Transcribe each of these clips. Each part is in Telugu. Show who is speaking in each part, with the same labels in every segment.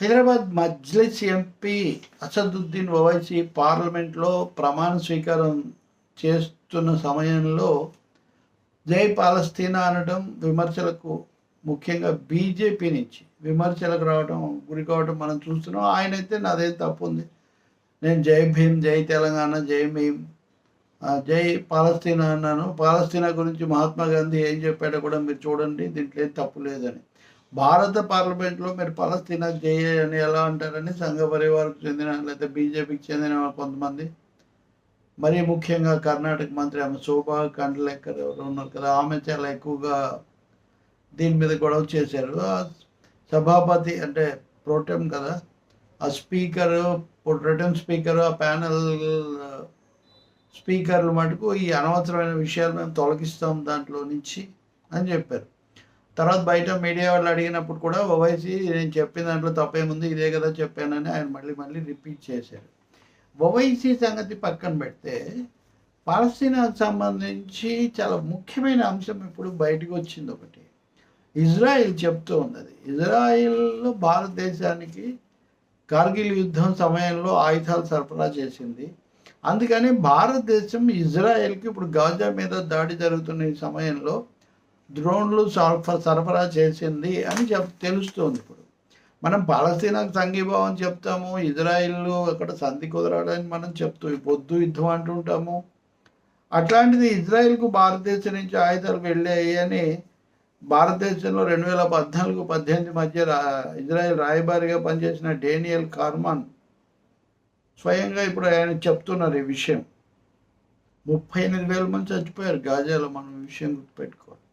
Speaker 1: హైదరాబాద్ మజ్లిస్ ఎంపీ అసదుద్దీన్ ఓవైసీ పార్లమెంట్లో ప్రమాణ స్వీకారం చేస్తున్న సమయంలో జై పాలస్తీనా అనడం విమర్శలకు ముఖ్యంగా బీజేపీ నుంచి విమర్శలకు రావడం గురి కావడం మనం చూస్తున్నాం. ఆయన అయితే నాదేం తప్పు ఉంది. నేను జై భీమ్ జై తెలంగాణ జై భీమ్ జై పాలస్తీనా అన్నాను. పాలస్తీనా గురించి మహాత్మా గాంధీ ఏం చెప్పాడో కూడా మీరు చూడండి. దీంట్లో ఏం తప్పు లేదని. భారత పార్లమెంట్లో మీరు పలస్తీనా చేయని అని ఎలా అంటారని సంఘ పరివారకు చెందిన లేకపోతే బీజేపీకి చెందిన కొంతమంది. మరీ ముఖ్యంగా కర్ణాటక మంత్రి ఆమె శోభా కండ్లేకర్ ఎవరు ఉన్నారు కదా ఆమె చాలా ఎక్కువగా దీని మీద గొడవ చేశారు. సభాపతి అంటే ప్రోటెం కదా ఆ స్పీకర్ ప్రోటెం స్పీకర్ ఆ ప్యానల్ స్పీకర్లు మటుకు ఈ అనవసరమైన విషయాలు మేము తొలగిస్తాం దాంట్లో నుంచి అని చెప్పారు. తర్వాత బయట మీడియా వాళ్ళు అడిగినప్పుడు కూడా ఓవైసీ నేను చెప్పిన దాంట్లో తప్పేముంది ఇదే కదా చెప్పానని ఆయన మళ్ళీ మళ్ళీ రిపీట్ చేశారు. ఓవైసీ సంగతి పక్కన పెడితే పాలస్తీనాకు సంబంధించి చాలా ముఖ్యమైన అంశం ఇప్పుడు బయటకు వచ్చింది ఒకటి. ఇజ్రాయిల్ చెప్తూ ఉన్నది ఇజ్రాయిల్లో భారతదేశానికి కార్గిల్ యుద్ధం సమయంలో ఆయుధాలు సరఫరా చేసింది. అందుకని భారతదేశం ఇజ్రాయెల్కి ఇప్పుడు గాజా మీద దాడి జరుగుతున్న ఈ సమయంలో డ్రోన్లు సరఫరా సరఫరా చేసింది అని చెప్ తెలుస్తోంది ఇప్పుడు. మనం పాలస్తీనాకు సంఘీభావం చెప్తాము ఇజ్రాయిల్ అక్కడ సంధి కుదరాడని మనం చెప్తూ పొద్దు యుద్ధం అంటుంటాము అట్లాంటిది ఇజ్రాయిల్కు భారతదేశం నుంచి ఆయుధాలు వెళ్ళాయి అని భారతదేశంలో రెండు వేల పద్నాలుగు పద్దెనిమిది మధ్య ఇజ్రాయెల్ రాయబారిగా పనిచేసిన డేనియల్ కార్మాన్ స్వయంగా ఇప్పుడు ఆయన చెప్తున్నారు ఈ విషయం. ముప్పై ఎనిమిది వేల మంది చచ్చిపోయారు. గాజాలో మనం ఈ విషయం గుర్తుపెట్టుకోవాలి.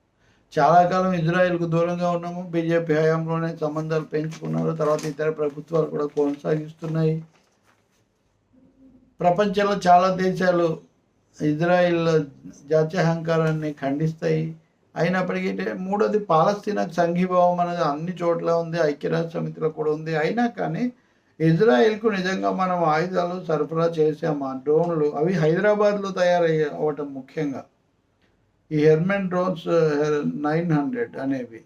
Speaker 1: చాలా కాలం ఇజ్రాయెల్కు దూరంగా ఉన్నాము. బీజేపీ హయాంలోనే సంబంధాలు పెంచుకున్నారు. తర్వాత ఇతర ప్రభుత్వాలు కూడా కొనసాగిస్తున్నాయి. ప్రపంచంలో చాలా దేశాలు ఇజ్రాయిల్ జాత్యహంకారాన్ని ఖండిస్తాయి. అయినప్పటికీ అంటే మూడోది పాలస్తీనాకు సంఘీభావం అనేది అన్ని చోట్ల ఉంది. ఐక్యరాజ్య సమితిలో కూడా ఉంది. అయినా కానీ ఇజ్రాయెల్కు నిజంగా మనం ఆయుధాలు సరఫరా చేసాము? ఆ డ్రోన్లు అవి హైదరాబాద్లో తయారయ్యే అవటం ముఖ్యంగా. ఈ హెర్మెన్ డ్రోన్స్ నైన్ హండ్రెడ్ అనేవి.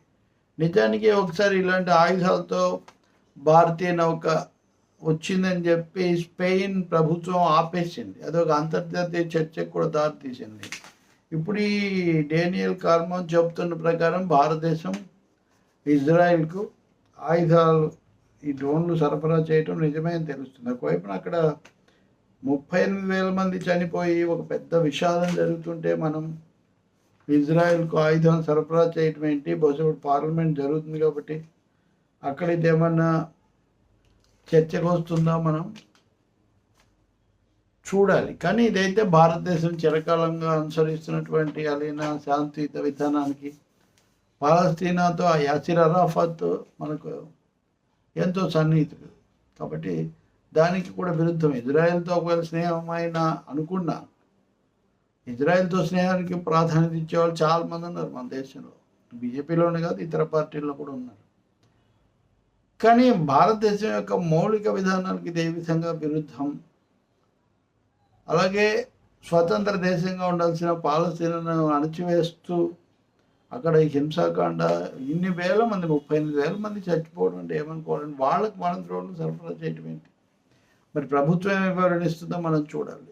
Speaker 1: నిజానికి ఒకసారి ఇలాంటి ఆయుధాలతో భారతీయ నౌక వచ్చిందని చెప్పి స్పెయిన్ ప్రభుత్వం ఆపేసింది. అదొక అంతర్జాతీయ చర్చకు కూడా దారితీసింది. ఇప్పుడు ఈ డేనియల్ కార్మోన్ చెబుతున్న ప్రకారం భారతదేశం ఇజ్రాయెల్కు ఆయుధాలు ఈ డ్రోన్లు సరఫరా చేయటం నిజమే అని తెలుస్తుంది. ఒకవైపున అక్కడ ముప్పై ఎనిమిది వేల మంది చనిపోయి ఒక పెద్ద విషాదం జరుగుతుంటే మనం ఇజ్రాయెల్కు ఆయుధాలు సరఫరా చేయటం ఏంటి? బహుశా పార్లమెంట్ జరుగుతుంది కాబట్టి అక్కడ ఇది ఏమన్నా చర్చకు వస్తుందా మనం? చూడాలి. కానీ ఇదైతే భారతదేశం చిరకాలంగా అనుసరిస్తున్నటువంటి అలీనా శాంతియుత విధానానికి పాలస్తీనాతో ఆ యాసిర్ అరాఫత్ మనకు ఎంతో సన్నిహితుడు. కాబట్టి దానికి కూడా విరుద్ధం. ఇజ్రాయెల్తో ఒకవేళ స్నేహమైన అనుకున్నా ఇజ్రాయెల్తో స్నేహానికి ప్రాధాన్యత ఇచ్చేవాళ్ళు చాలా మంది ఉన్నారు మన దేశంలో. బీజేపీలోనే కాదు ఇతర పార్టీల్లో కూడా ఉన్నారు. కానీ భారతదేశం యొక్క మౌలిక విధానానికి ఇది ఏ విధంగా విరుద్ధం. అలాగే స్వతంత్ర దేశంగా ఉండాల్సిన పాలసీలను అణచివేస్తూ అక్కడ హింసాకాండ ఇన్ని వేల మంది ముప్పై ఎనిమిది వేల మంది చచ్చిపోవడం అంటే ఏమనుకోవాలండి వాళ్ళకి మనం ద్రోణులు సరఫరా చేయటం ఏంటి? మరి ప్రభుత్వం ఏమి వివరణిస్తుందో మనం చూడాలి.